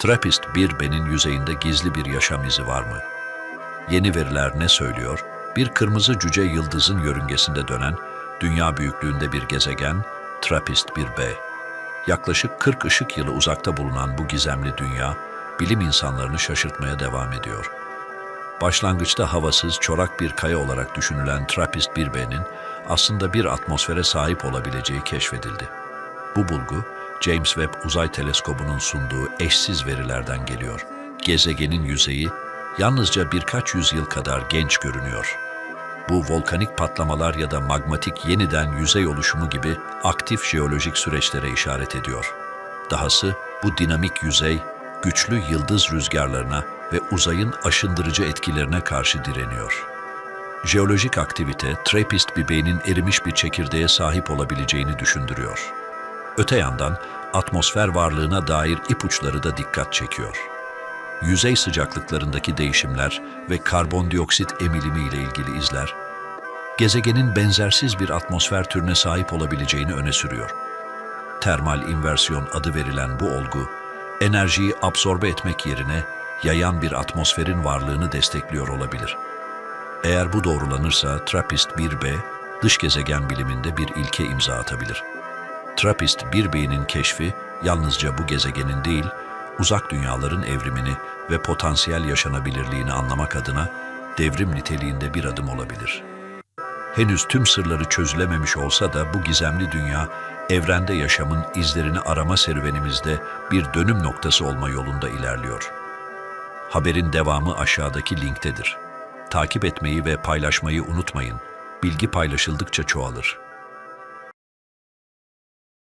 Trappist 1B'nin yüzeyinde gizli bir yaşam izi var mı? Yeni veriler ne söylüyor? Bir kırmızı cüce yıldızın yörüngesinde dönen, dünya büyüklüğünde bir gezegen, Trappist 1B. Yaklaşık 40 ışık yılı uzakta bulunan bu gizemli dünya, bilim insanlarını şaşırtmaya devam ediyor. Başlangıçta havasız, çorak bir kaya olarak düşünülen Trappist 1B'nin aslında bir atmosfere sahip olabileceği keşfedildi. Bu bulgu, James Webb Uzay Teleskobu'nun sunduğu eşsiz verilerden geliyor. Gezegenin yüzeyi yalnızca birkaç yüzyıl kadar genç görünüyor. Bu volkanik patlamalar ya da magmatik yeniden yüzey oluşumu gibi aktif jeolojik süreçlere işaret ediyor. Dahası bu dinamik yüzey güçlü yıldız rüzgarlarına ve uzayın aşındırıcı etkilerine karşı direniyor. Jeolojik aktivite, Trappist bir beynin erimiş bir çekirdeğe sahip olabileceğini düşündürüyor. Öte yandan atmosfer varlığına dair ipuçları da dikkat çekiyor. Yüzey sıcaklıklarındaki değişimler ve karbondioksit emilimi ile ilgili izler, gezegenin benzersiz bir atmosfer türüne sahip olabileceğini öne sürüyor. Termal inversiyon adı verilen bu olgu, enerjiyi absorbe etmek yerine yayan bir atmosferin varlığını destekliyor olabilir. Eğer bu doğrulanırsa Trappist 1b, dış gezegen biliminde bir ilke imza atabilir. Trappist 1b'nin keşfi yalnızca bu gezegenin değil, uzak dünyaların evrimini ve potansiyel yaşanabilirliğini anlamak adına devrim niteliğinde bir adım olabilir. Henüz tüm sırları çözülememiş olsa da bu gizemli dünya, evrende yaşamın izlerini arama serüvenimizde bir dönüm noktası olma yolunda ilerliyor. Haberin devamı aşağıdaki linktedir. Takip etmeyi ve paylaşmayı unutmayın. Bilgi paylaşıldıkça çoğalır.